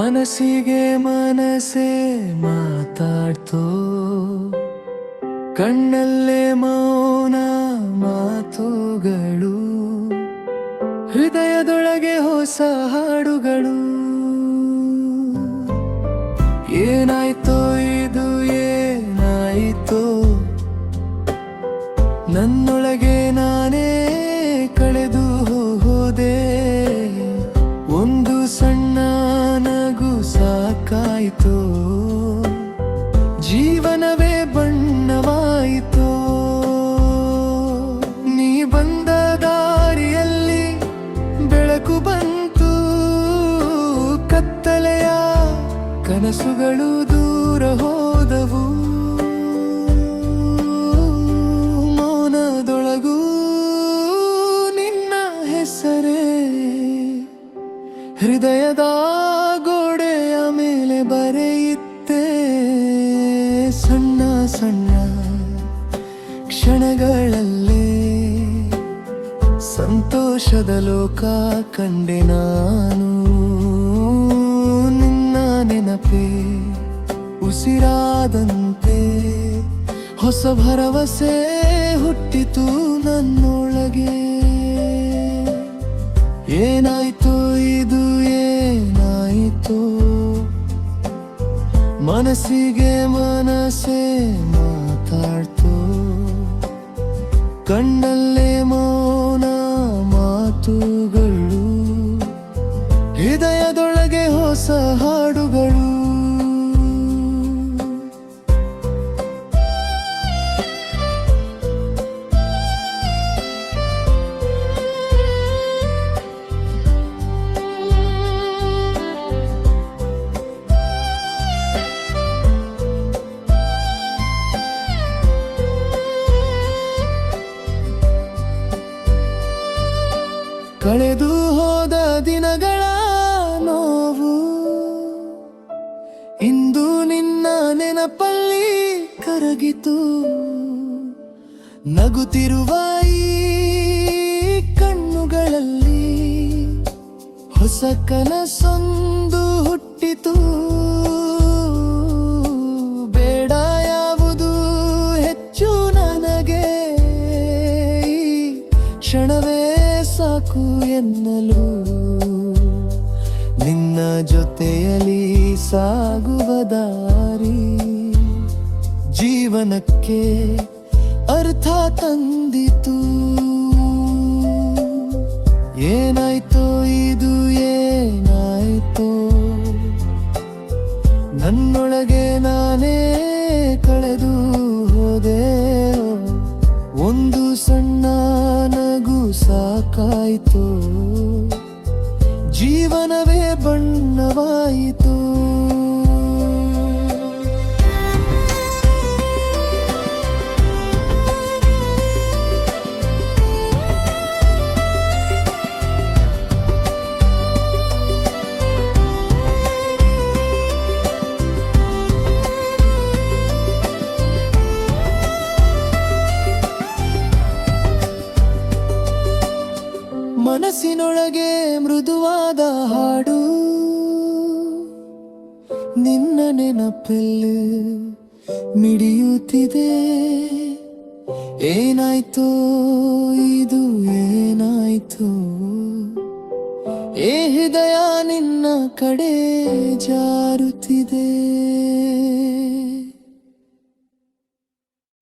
ಮನಸ್ಸಿಗೆ ಮನಸ್ಸೇ ಮಾತಾಡ್ತೋ. ಕಣ್ಣಲ್ಲೇ ಮೌನ ಮಾತುಗಳು. ಹೃದಯದೊಳಗೆ ಹೊಸ ಹಾಡುಗಳು. ಏನಾಯ್ತೋ ಇದು, ಏನಾಯ್ತೋ. ನನ್ನೊಳಗೆ ನಾನೇ ಕಳೆದು ಹೋದೆ. ಒಂದು ಸಣ್ಣ ಸಾಕಾಯಿತು ಜೀವನವೇ ಬಣ್ಣವಾಯಿತು? ನೀ ಬಂದ ದಾರಿಯಲ್ಲಿ ಬೆಳಕು ಬಂತು. ಕತ್ತಲೆಯ ಕನಸುಗಳು ದೂರ ಹೋದವು. ಮೌನದೊಳಗೂ ನಿನ್ನ ಹೆಸರೇ. ಬರೆಯಿತ್ತೆ. ಸಣ್ಣ ಸಣ್ಣ ಕ್ಷಣಗಳಲ್ಲೇ ಸಂತೋಷದ ಲೋಕ ಕಂಡೆ ನಾನು. ನಿನ್ನ ನೆನಪೇ ಉಸಿರಾದಂತೆ ಹೊಸ ಭರವಸೆ ಹುಟ್ಟಿತು ನನ್ನೊಳಗೆ. ಏನಾಯ್ತು, ಇದು ಏನಾಯ್ತು? ಮನಸ್ಸಿಗೆ ಮನಸ್ಸೇ ಮಾತಾಡ್ತು. ಕಣ್ಣಲ್ಲೇ ಮೌನ ಮಾತುಗಳು. ಹೃದಯದೊಳಗೆ ಹೊಸ ಹಾಡುಗಳು. ಕಳೆದು ಹೋದ ದಿನಗಳ ನೋವು. ಇಂದು ನಿನ್ನ ನೆನಪಲ್ಲಿ ಕರಗಿತು. ನಗುತ್ತಿರುವ ಈ ಕಣ್ಣುಗಳಲ್ಲಿ ಹೊಸ ಕನಸೊಂದು ಹುಟ್ಟಿತು. ಸಾಕು ಎನ್ನಲು. ನಿನ್ನ ಜೊತೆಯಲ್ಲಿ ಸಾಗುವ ದಾರಿ ಜೀವನಕ್ಕೆ ಅರ್ಥ ತಂದಿತು. ಸಾಕಾಯ್ತು ಜೀವನವೇ ಬಣ್ಣವಾಯಿತು. ಮನಸ್ಸಿನೊಳಗೆ ಮೃದುವಾದ ಹಾಡು. ನಿನ್ನ ನೆನಪಲ್ಲಿ ಮಿಡಿಯುತ್ತಿದೆ. ಏನಾಯ್ತು ಇದು ಏನಾಯ್ತು. ಏ ಹೃದಯ ನಿನ್ನ ಕಡೆ ಜಾರುತ್ತಿದೆ.